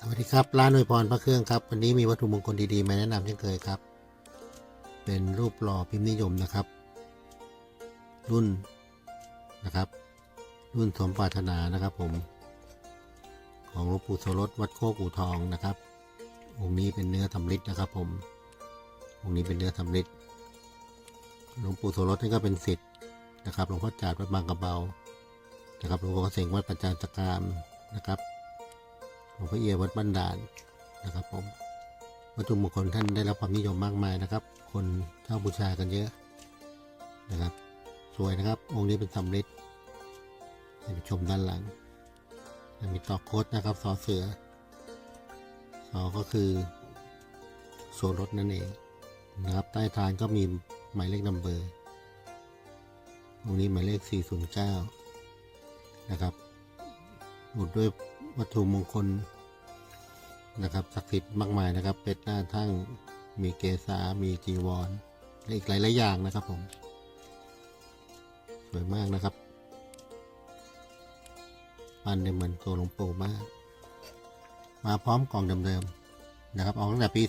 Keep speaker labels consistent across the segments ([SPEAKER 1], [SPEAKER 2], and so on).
[SPEAKER 1] สวัสดีครับ ร้านอวยพรพระเครื่องครับ วันนี้มีวัตถุมงคลดีๆ มาแนะนำเช่นเคยครับ เป็นรูปหล่อพิมพ์นิยมนะครับ รุ่นนะครับ รุ่นสมปรารถนานะครับผม ของหลวงปู่โสรสวัดโคกอู่ทองนะครับ องค์นี้เป็นเนื้อสำริดนะครับผม องค์นี้เป็นเนื้อสำริดหลวงปู่โสรสนี่ก็เป็นศิษย์นะครับหลวงพ่อจาดวัดบางกระเบานะครับหลวงพ่อเกษงวัดประจานตะกามนะครับ หลวงพ่อเอียวัดบ้านด่านนะครับผมวัตถุมงคลท่านได้รับความนิยมมากมายนะครับ คนเช่าบูชากันเยอะนะครับ สวยนะครับ องค์นี้เป็นสำริดให้ไปชมด้านหลัง มีตอกโคดนะครับสอเสือสอก็คือโซรถนั่นเองนะครับ ใต้ฐานก็มีหมายเลขนัมเบอร์องค์นี้หมายเลข 409 นะครับอุดด้วยวัตถุมงคล นะครับศักดิ์สิทธิ์มากมายนะครับ เป็ดหน้าทั้งมีเกษามีจีวรและอีกหลาย ๆ อย่างนะครับผม สวยมากนะครับปั้นได้เหมือนตัวหลวงปู่มาก มาพร้อมกล่องเดิม ๆ นะครับออกตั้งแต่ปี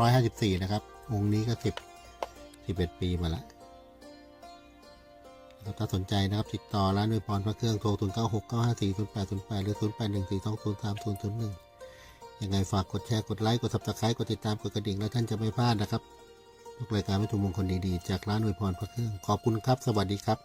[SPEAKER 1] 2554 นะครับ องค์นี้ก็ 10 11 ปีมาแล้วนะถ้าสนใจนะครับ ติดต่อร้านด้วยพรพระเครื่องโทร 0 9 6 9 5 4 0 8 0 8 หรือ 0 8 1 4 2 0 3 0 0 1 ยังไงฝากกดแชร์กดไลค์กด subscribe กดติดตามกดกระดิ่งแล้วท่านจะไม่พลาดนะครับทุกรายการวัตถุมงคลดีๆ จากร้านอวยพรพระเครื่องขอบคุณครับ สวัสดีครับ